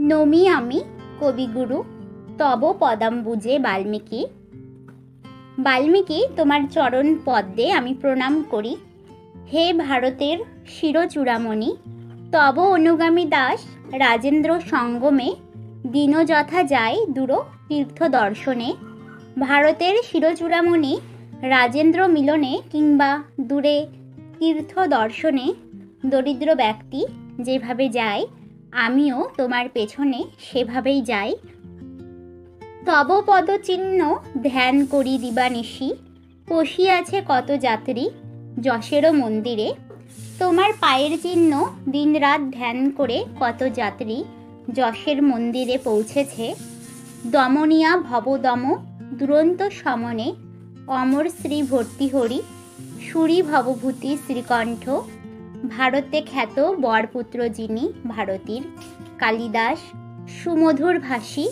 নমি আমি, কবিগুরু, তব পদাম্বুজে বাল্মীকি। বাল্মীকি, তোমার চরণ পদ্মে আমি প্রণাম করি। হে ভারতের শিরচূড়ামণি, তব অনুগামী দাস, রাজেন্দ্র সঙ্গমে, দিনযথা যায় দূর তীর্থ দর্শনে ভারতের শিরচূড়ামণি, রাজেন্দ্র মিলনে কিংবা দূরে তীর্থ দর্শনে দরিদ্র ব্যক্তি যেভাবে যায় আমিও তোমার পেছনে সেভাবেই যাই। তব পদচিহ্ন ধ্যান করি দিবানিশি আছে কত যাত্রী যশেরও মন্দিরে। তোমার পায়ের চিহ্ন দিনরাত ধ্যান করে কত যাত্রী যশের মন্দিরে পৌঁছেছে। দমনিয়া ভবদম দুরন্ত সমনে অমর শ্রী ভর্তি হরি, সুরি ভবভূতি শ্রীকণ্ঠ ভারতে খ্যাত বরপুত্র যিনি ভারতীর কালিদাস, সুমধুর ভাষী,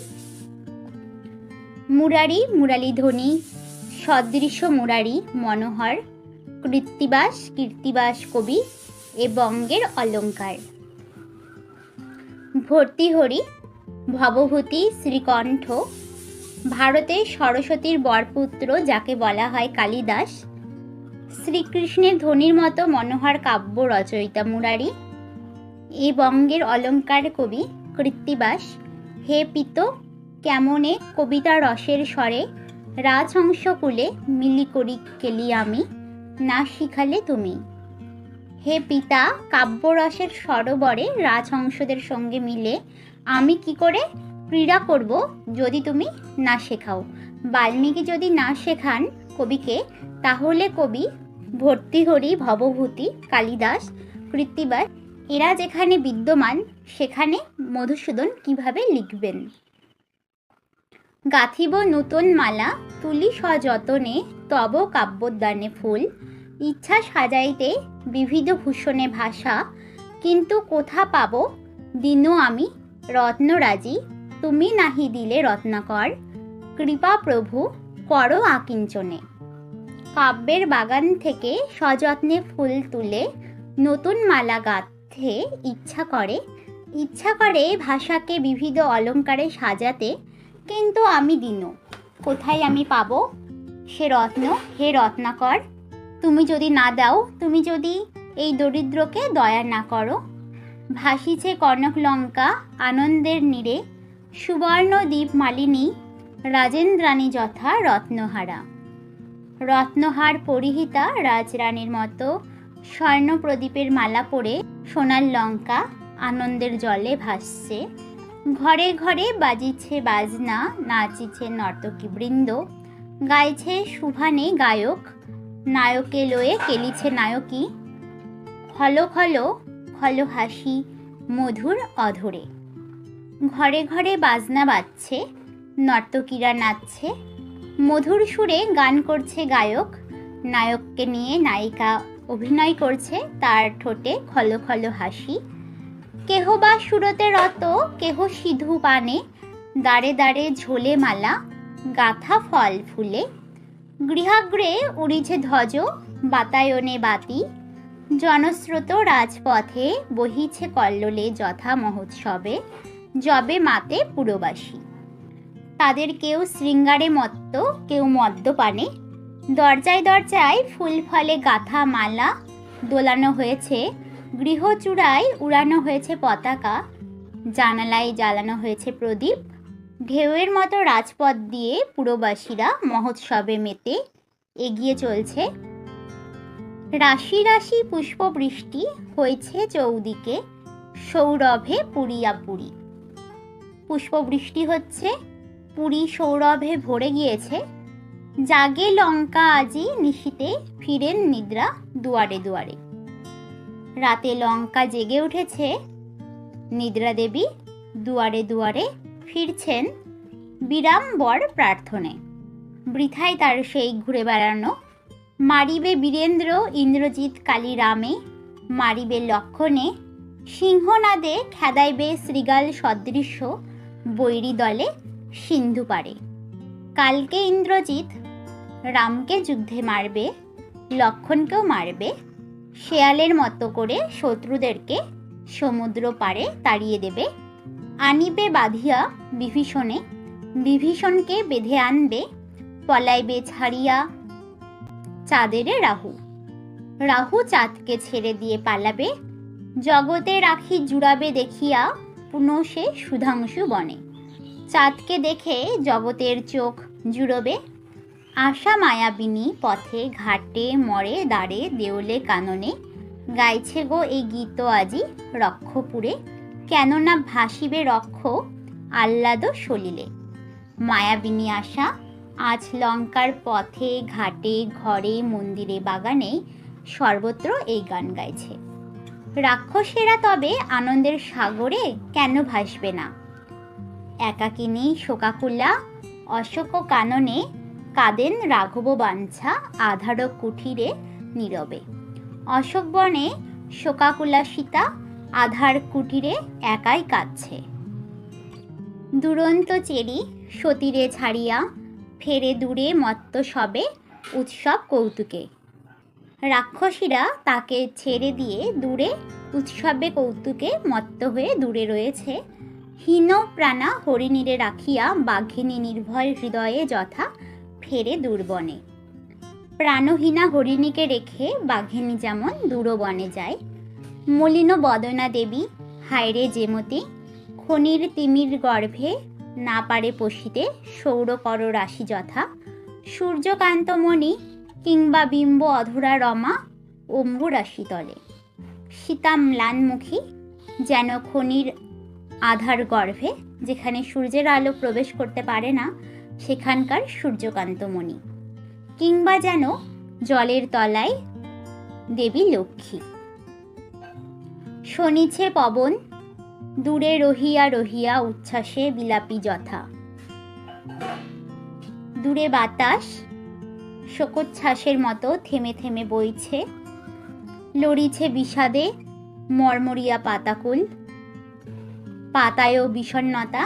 মুরারি মুরালিধ্বনি, সদৃশ মুরারি মনোহর, কৃত্তিবাস, কীর্তিবাস কবি এ বঙ্গের অলঙ্কার। ভর্তিহরি, ভবভূতি, শ্রীকণ্ঠ ভারতে সরস্বতীর বরপুত্র যাকে বলা হয় কালিদাস শ্রীকৃষ্ণের ধ্বনির মতো মনোহর কাব্য রচয়িতা মুরারি এ বঙ্গের অলঙ্কার কবি কৃত্তিবাস। হে পিত, কেমনে কবিতা রসের স্বরে রাজহংসকুলে মিলি করি কেলি আমি, না শিখালে তুমি। হে পিতা কাব্যরসের সরোবরে রাজহংসদের সঙ্গে মিলে আমি কি করে ক্রীড়া করব যদি তুমি না শেখাও? বাল্মীকি যদি না শেখান কবিকে, তাহলে কবি ভর্তিহরি ভবভূতি, কালিদাস, কৃত্তিবাস, এরা যেখানে বিদ্যমান, সেখানে মধুসূদন কীভাবে লিখবেন? গাথিব নূতন মালা, তুলি সযতনে, তব কাব্যোদ্যানে ফুল, ইচ্ছা সাজাইতে বিবিধ ভূষণে ভাষা, কিন্তু কোথা পাব? দিন আমি, রত্নরাজি, তুমি নাহি দিলে রত্নাকর, কৃপা প্রভু, করো আকিঞ্চনে। কাব্যের বাগান থেকে সযত্নে ফুল তুলে নতুন মালা গাঁথতে ইচ্ছা করে। ইচ্ছা করে ভাষাকে বিবিধ অলঙ্কারে সাজাতে, কিন্তু আমি দিন কোথায় আমি পাবো? সে রত্ন, হে রত্নাকর, তুমি যদি না দাও, তুমি যদি এই দরিদ্রকে দয়া না করো। ভাসিছে কনক লঙ্কা আনন্দের নীরে সুবর্ণ দ্বীপ মালিনী রাজেন্দ্রাণী যথা রত্নহারা। রত্নহার পরিহিতা রাজরানীর মতো স্বর্ণ প্রদীপের মালা পরে সোনার লঙ্কা আনন্দের জলে ভাসছে। ঘরে ঘরে বাজিছে বাজনা, নাচিছে নর্তকী বৃন্দ, গাইছে শুভানে গায়ক, নায়কে লয়ে কেলিছে নায়কী, খলো খলো খলো হাসি, মধুর অধরে। ঘরে ঘরে বাজনা বাজছে, নর্তকীরা নাচছে মধুর সুরে গান করছে গায়ক। নায়ককে নিয়ে নায়িকা অভিনয় করছে তার ঠোঁটে খলো খলো হাসি। কেহ বা সুরতে রত, কেহ সিধু পানে দাঁড়ে দাঁড়ে ঝোলে মালা, গাথা ফল ফুলে। গৃহাগ্রে উড়িছে ধ্বজ, বাতায়নে বাতি। জনস্রোত রাজপথে বহিছে কল্লোলে যথা মহোৎসবে জবে মাতে পুরবাসী। তাদের কেউ শৃঙ্গারে মত্ত, কেউ মদ্যপানে দরজায় দরজায় ফুল ফলে গাথা মালা দোলানো হয়েছে গৃহচূড়ায় উড়ানো হয়েছে পতাকা, জানালায় জ্বালানো হয়েছে প্রদীপ। ঢেউয়ের মতো রাজপথ দিয়ে পুরবাসীরা মহোৎসবে মেতে এগিয়ে চলছে। রাশি রাশি পুষ্পবৃষ্টি হয়েছে চৌদিকে, সৌরভে পুরিয়া পুরী পুষ্পবৃষ্টি হচ্ছে পুরী সৌরভে ভরে গিয়েছে, জাগে লঙ্কা আজি নিশীতে ফিরেন নিদ্রা দুয়ারে দুয়ারে। রাতে লঙ্কা জেগে উঠেছে, নিদ্রা দেবী দুয়ারে দুয়ারে ফিরছেন বিরামবর প্রার্থনে। বৃথায় তার সেই ঘুরে বেড়ানো, মারিবে বীরেন্দ্র ইন্দ্রজিৎ কালী রামে মারিবে লক্ষণে, সিংহনাদে খেদাইবে শ্রীগাল সদৃশ্য বৈরী দলে সিন্ধু পারে। কালকে ইন্দ্রজিৎ রামকে যুদ্ধে মারবে, লক্ষণকেও মারবে, শেয়ালের মতো করে শত্রুদেরকে সমুদ্র পারে তাড়িয়ে দেবে, আনিবে বাঁধিয়া বিভীষণে, বিভীষণকে বেঁধে আনবে, পলাইবে ছাড়িয়া চাঁদেরে রাহু। রাহু চাঁদকে ছেড়ে দিয়ে পালাবে, জগতে রাখি জুড়াবে দেখিয়া পুনঃ সে সুধাংশু বনে। চাঁদকে দেখে জগতের চোখ জুড়বে। আশা মায়াবিনী পথে ঘাটে, মরে দাঁড়ে দেওলে কাননে গাইছে গো এই গীত আজি রক্ষপুরে। কেননা ভাসিবে রক্ষ আহ্লাদ সলিলে। মায়াবিনী আশা, আজ লঙ্কার পথে ঘাটে, ঘরে, মন্দিরে বাগানে সর্বত্র এই গান গাইছে। রাক্ষসেরা তবে আনন্দের সাগরে কেন ভাসবে না? একাকিনী শোকাকুলা, অশোক কাননে কাদেন রাঘব বাঞ্ছা আধার কুঠিরে নীরবে। অশোক বনে শোকাকুলা সীতা আধার কুটিরে একাই কাঁদছে। দুরন্ত চেরি সতীরে ছাড়িয়া ফেরে দূরে মত্ত সবে উৎসব কৌতুকে। রাক্ষসীরা তাকে ছেড়ে দিয়ে দূরে উৎসবে কৌতুকে মত্ত হয়ে দূরে রয়েছে হীন প্রাণা হরিণীরে রাখিয়া বাঘিনী নির্ভয় হৃদয়ে যথা ফেরে দূরবনে। প্রাণহীনা হরিণীকে রেখে বাঘিনী যেমন দূরবনে যায়, মলিন বদনা দেবী হায়রে যেমতি খনির তিমির গর্ভে না পারে পশিতে সৌরকর রাশি যথা, সূর্যকান্তমণি কিংবা বিম্ব অধরা রমা অম্বু রাশি তলে। সীতা ম্লানমুখী যেন খনির আধার গর্ভে যেখানে সূর্যের আলো প্রবেশ করতে পারে না, সেখানকার সূর্যকান্তমণি। কিংবা যেন জলের তলায় দেবী লক্ষ্মী। শনিছে পবন, দূরে রহিয়া রহিয়া উচ্ছ্বাসে বিলাপি যথা। দূরে বাতাস, শোকোচ্ছ্বাসের মতো থেমে থেমে বইছে। লড়িছে বিষাদে, মর্মরিয়া পাতাকুল। পাতায়ও বিষণ্ণতা,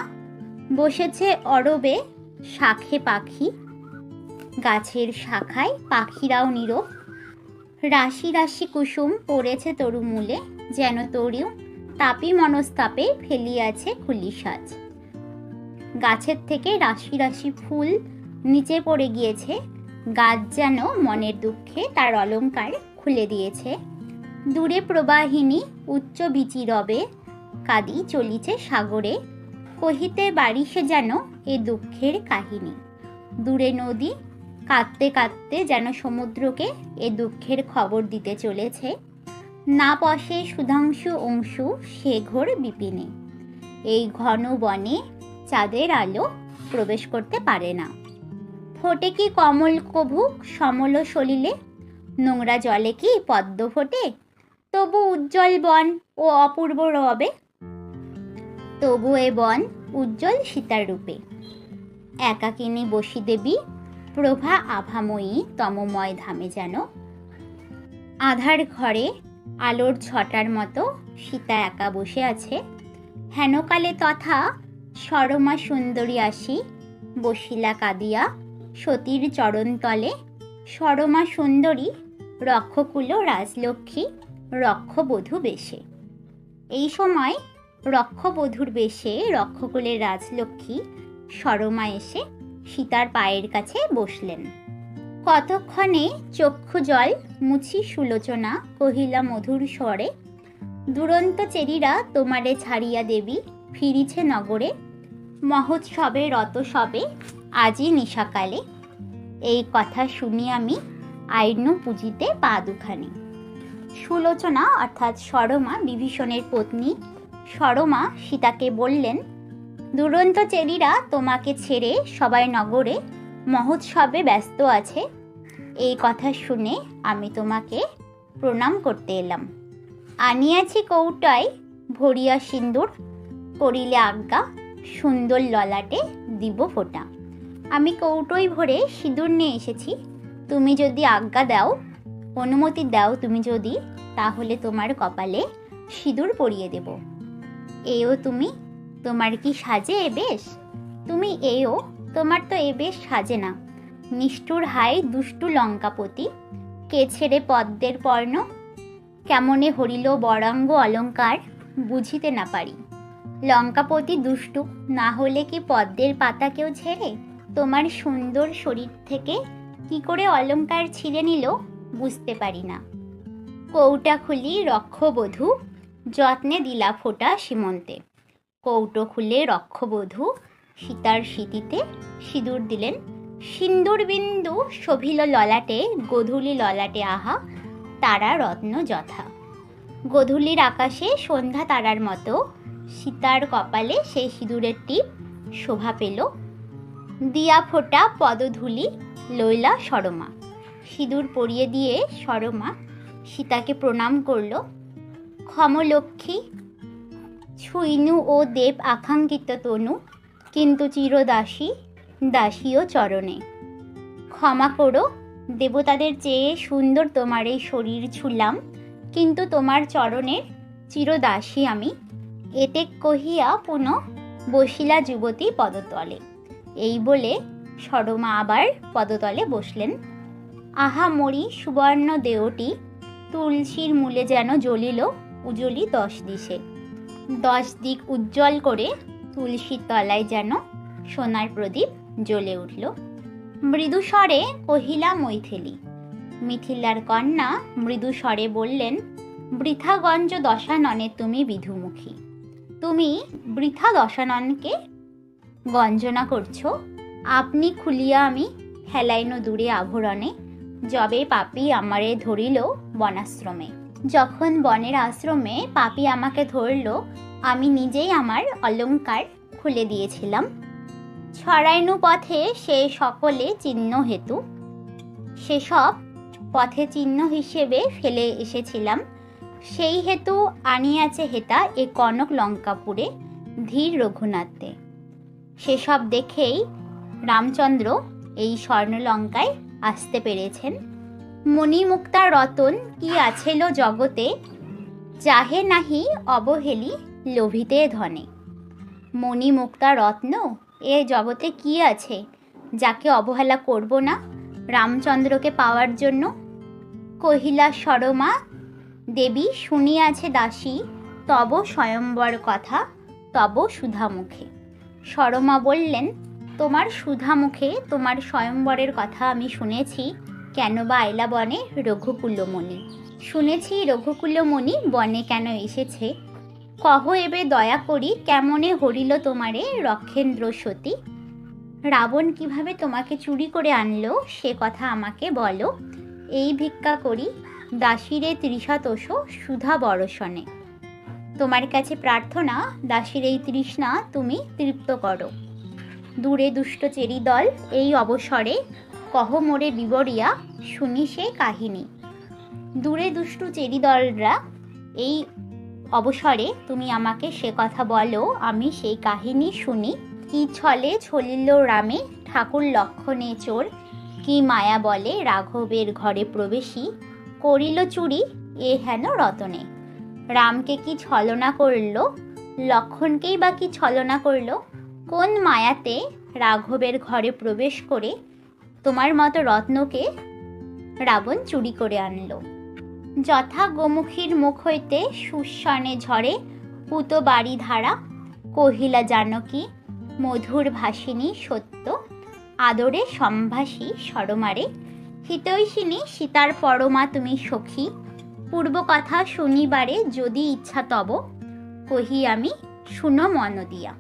বসেছে অরবে শাখে পাখি, গাছের শাখায় পাখিরাও নীরব। রাশি রাশি কুসুম পড়েছে তরু মূলে, যেন তরু তাপি মনস্তাপে ফেলিয়াছে খুলি সাজ। গাছের থেকে রাশি রাশি ফুল নিচে পড়ে গিয়েছে, গাছ যেন মনের দুঃখে তার অলঙ্কার খুলে দিয়েছে। দূরে প্রবাহিনী উচ্চ বিচি রবে কাদি চলিছে সাগরে, কহিতে বাড়িসে যেন এ দুঃখের কাহিনী। দূরে নদী, কাঁদতে কাঁদতে যেন সমুদ্রকে এ দুঃখের খবর দিতে চলেছে। না পশে সুধাংশু অংশু সে ঘোর বিপিনে। এই ঘন বনে চাঁদের আলো প্রবেশ করতে পারে না। ফোটে কি কমল কভু সমল সলিলে? নোংরা জলে কি পদ্ম ফোটে? তবু উজ্জ্বল বন ও অপূর্ব রবে তবু এ বন উজ্জ্বল সীতার রূপে। একাকিনী বসি দেবী প্রভা আভাময়ী তমময় ধামে যেন। আধার ঘরে আলোর ছটার মতো সীতা একা বসে আছে। হেনকালে তথা সরমা সুন্দরী আসি বসিলা কাদিয়া সতীর চরণতলে সরমা সুন্দরী, রক্ষকুল, রাজলক্ষ্মী, রক্ষবধূ বেশে। এই সময় রক্ষবধূর বেশে রক্ষকুলের রাজলক্ষ্মী সরমা এসে সীতার পায়ের কাছে বসলেন। কতক্ষণে চক্ষু জল মুছি সুলোচনা কহিলা মধুর স্বরে, দুরন্ত চেরিরা তোমারে ছাড়িয়া দেবী, ফিরিছে নগরে, মহোৎসবে রতসবে আজি নিশাকালে এই কথা শুনি আমি আইন পুজিতে পা দুখানি। সুলোচনা অর্থাৎ সরমা বিভীষণের পত্নী সরমা সীতাকে বললেন, দুরন্ত চেরিরা তোমাকে ছেড়ে সবাই নগরে মহোৎসবে ব্যস্ত আছে। এই কথা শুনে আমি তোমাকে প্রণাম করতে এলাম। আনিয়াছি কৌটায় ভরিয়া সিন্দুর করিলে আজ্ঞা, সুন্দর ললাটে দিব ফোঁটা। আমি কৌটোই ভরে সিঁদুর নিয়ে এসেছি। তুমি যদি আজ্ঞা দাও, অনুমতি দাও তুমি যদি, তাহলে তোমার কপালে সিঁদুর পরিয়ে দেব। এও তুমি? তোমার কি সাজে এ বেশ? তুমি এও, তোমার তো এ বেশ সাজে না। নিষ্ঠুর হাই দুষ্টু লঙ্কাপতি, কে ছেড়ে পদ্মের পর্ণ? কেমনে হরিল বরাঙ্গ অলঙ্কার বুঝিতে না পারি। লঙ্কাপতি দুষ্টু, না হলে কি পদ্মের পাতা কেউ ছেড়ে তোমার সুন্দর শরীর থেকে কি করে অলঙ্কার ছিঁড়ে নিল বুঝতে পারি না। কৌটা খুলি রক্ষবধূ যত্নে দিলা ফোঁটা সীমন্তে। কৌটো খুলে রক্ষবধূ সীতার স্মৃতিতে সিঁদুর দিলেন। সিন্দুর বিন্দু শোভিল ললাটে, গধূলি ললাটে আহা, তারা রত্ন যথা। গধূলির আকাশে সন্ধ্যা তারার মতো, সীতার কপালে সেই সিঁদুরের টিপ শোভা পেল। দিয়া ফোটা পদধূলি লইলা সরমা। সিঁদুর পরিয়ে দিয়ে সরমা সীতাকে প্রণাম করল। ক্ষমলক্ষ্মী, ছুইনু ও দেব আকাঙ্ক্ষিত তনু, কিন্তু চিরদাসী, দাসীও চরণে। ক্ষমা করো, দেবতাদের চেয়ে সুন্দর তোমার এই শরীর ছুলাম, কিন্তু তোমার চরণের চিরদাসী আমি। এতে কহিয়া পুনঃ বসিলা যুবতী পদতলে। এই বলে সরমা আবার পদতলে বসলেন। আহা মরি সুবর্ণ দেহটি তুলসীর মূলে যেন জ্বলিল উজ্জ্বলি দশ দিশে। দশ দিক উজ্জ্বল করে তুলসীর তলায় যেন সোনার প্রদীপ জ্বলে উঠল। মৃদু স্বরে কহিলা মৈথিলি, মিথিলার কন্যা মৃদু স্বরে বললেন, বৃথাগঞ্জ দশাননে তুমি বিধুমুখী। তুমি বৃথা দশাননকে গঞ্জনা করছ। আপনি খুলিয়া আমি হেলাইন দূরে আভরণে, যবে পাপি আমারে ধরিল বনাশ্রমে। যখন বনের আশ্রমে পাপি আমাকে ধরল, আমি নিজেই আমার অলঙ্কার খুলে দিয়েছিলাম। ছড়াইনু পথে সে সকলে চিহ্ন হেতু। সেসব পথে চিহ্ন হিসেবে ফেলে এসেছিলাম। সেই হেতু আনিয়াছে হেতা এ কনক লঙ্কাপুরে, ধীর রঘুনাথে। সেসব দেখেই রামচন্দ্র এই স্বর্ণলঙ্কায় আসতে পেরেছেন। মণিমুক্তা রতন কি আছেল জগতে? চাহে নাহি অবহেলি লোভিতে ধনে। মণিমুক্তা রত্ন, এ জগতে কি আছে? যাকে অবহেলা করব না রামচন্দ্রকে পাওয়ার জন্য? কহিলা সরমা দেবী শুনিয়াছে দাসী, তব স্বয়ম্বর কথা, তব সুধামুখে। সরমা বললেন, তোমার সুধামুখে তোমার স্বয়ম্বরের কথা আমি শুনেছি কেন বা আইলা বনে রঘুকুল্যমণি শুনেছি রঘুকুল্যমণি বনে কেন এসেছে? কহ এবে দয়া করি, কেমনে হরিল তোমারে রক্ষেন্দ্র সতী? রাবণ কীভাবে তোমাকে চুরি করে আনলো, সে কথা আমাকে বলো। এই ভিক্ষা করি দাসীরে তৃষাতোষ সুধা বরসনে তোমার কাছে প্রার্থনা, দাসীর এই তৃষ্ণা তুমি তৃপ্ত করো। দূরে দুষ্ট চেরি দল এই অবসরে কহ মোরে বিবরিয়া শুনি সে কাহিনী। দূরে দুষ্টু চেরি দলরা এই অবসরে তুমি আমাকে সে কথা বলো, আমি সেই কাহিনী শুনি। কি ছলে ছলিল রামে, ঠাকুর লক্ষণে চোর। কি মায়া বলে রাঘবের ঘরে প্রবেশী, করিল চুরি এ হেন রতনে। রামকে কি ছলনা করল? লক্ষণকেই বা কি ছলনা করল? কোন মায়াতে রাঘবের ঘরে প্রবেশ করে তোমার মতো রত্নকে রাবণ চুরি করে আনলো। যথা গোমুখীর মুখ হইতে সুস্বনে ঝরে পুত বাড়ি ধারা, কহিলা, জানকী, মধুর ভাসিনী সত্য, আদরে সম্ভাসী সরমারে, হিতৈষিনী সীতার পরমা তুমি সখী পূর্ব কথা শুনিবারে যদি ইচ্ছা তব, কহি আমি, শুনো মন দিয়া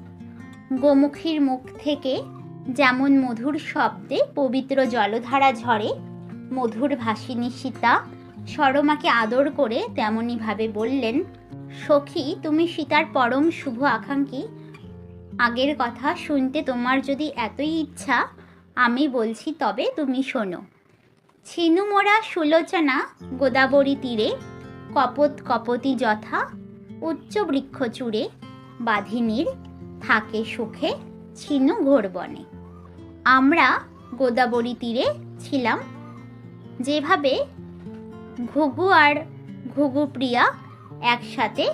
গোমুখীর মুখ থেকে যেমন মধুর শব্দে পবিত্র জলধারা ঝরে, মধুর ভাসিনী সীতা সরমাকে আদর করে তেমনইভাবে বললেন, সখী, তুমি সীতার পরম শুভ আকাঙ্ক্ষী। আগের কথা শুনতে তোমার যদি এতই ইচ্ছা, আমি বলছি তবে তুমি শোনো। ছিনুমোরা সুলোচনা গোদাবরী তীরে, কপত কপতি যথা, উচ্চ বৃক্ষ চূড়ে, বাধিনীর থাকে সুখে, ছিনু ঘোর বনে। আমরা গোদাবরী তীরে ছিলাম। যেভাবে ঘুঘু আর ঘুঘু প্রিয়া একসাথে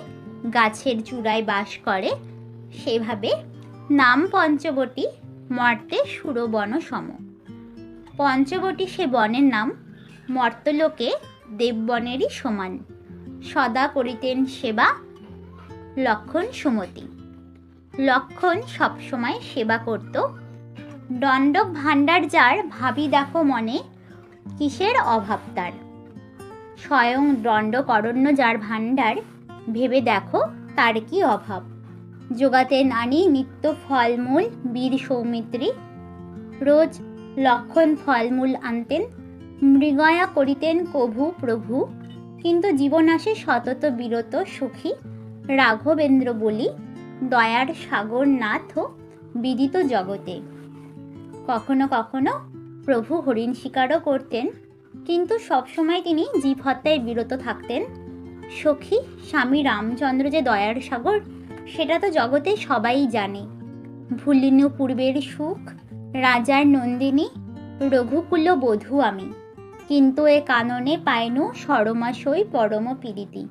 গাছের চূড়ায় বাস করে, সেভাবে নাম পঞ্চবটি মর্তে সুরবন সম। পঞ্চবটি সে বনের নাম, মর্তলোকে দেববনেরই সমান। সদা করিতেন সেবা লক্ষণ সুমতি। লক্ষণ সবসময় সেবা করত দণ্ডক ভাণ্ডার যার ভাবি দেখো মনে, কিসের অভাব তার? স্বয়ং দণ্ডক অরণ্য যার ভাণ্ডার, ভেবে দেখো তার কি অভাব? যোগাতে নানি নিত্য ফলমূল, বীর সৌমিত্রী। রোজ লক্ষণ ফলমূল আনতেন, মৃগয়া করিতেন কভু প্রভু। কিন্তু জীবন আসে সতত বিরত সুখী। রাঘবেন্দ্র বলি, দয়ার সাগর নাথ বিদিত জগতে। কখনো কখনো প্রভু হরিণ শিকারও করতেন, কিন্তু সবসময় তিনি জীব হত্যায় বিরত থাকতেন। সখী স্বামী রামচন্দ্র যে দয়ার সাগর, সেটা তো জগতে সবাই জানে। ভুলিনু পূর্বের সুখ, রাজার নন্দিনী, রঘুকুল বধূ আমি। কিন্তু এ কাননে পাইনু সরমাশই পরম পীড়িতি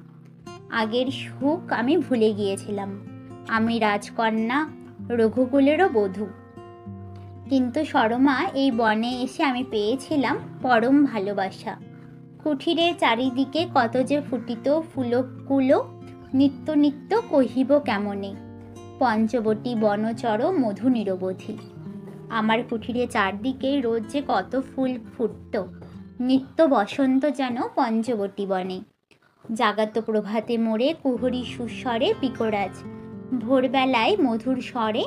আগের সুখ আমি ভুলে গিয়েছিলাম। আমি রাজকন্যা, রঘুকুলেরও বধূ। কিন্তু সরমা এই বনে এসে আমি পেয়েছিলাম পরম ভালোবাসা। কুঠিরের চারিদিকে কত যে ফুটিত ফুলকুলো, নিত্য নিত্য কহিব কেমনে? পঞ্চবটী বনচর মধু নিরবধি। আমার কুঠিরে চারদিকে রোজ যে কত ফুল ফুটত, নিত্য বসন্ত যেন পঞ্চবটী বনে। জাগাত প্রভাতে মোড়ে কুহরি সুস্বরে পিকরাজ। ভোরবেলায় মধুর স্বরে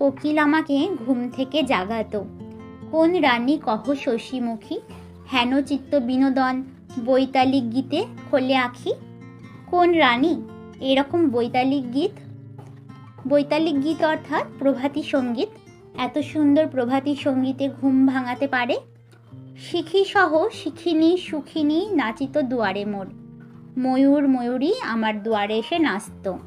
কোকিল আমাকে ঘুম থেকে জাগাতো। কোন রানী কহ শশীমুখী? হেন চিত্ত বিনোদন, বৈতালিক গীতে খোলে আঁখি। কোন রানী? এরকম বৈতালিক গীত? বৈতালিক গীত অর্থাৎ প্রভাতী সংগীত। এত সুন্দর প্রভাতী সঙ্গীতে ঘুম ভাঙাতে পারে? শিখি সহ শিখিনি সুখিনী নাচিত দুয়ারে মোর। ময়ূর ময়ূরী আমার দুয়ারে এসে নাচত।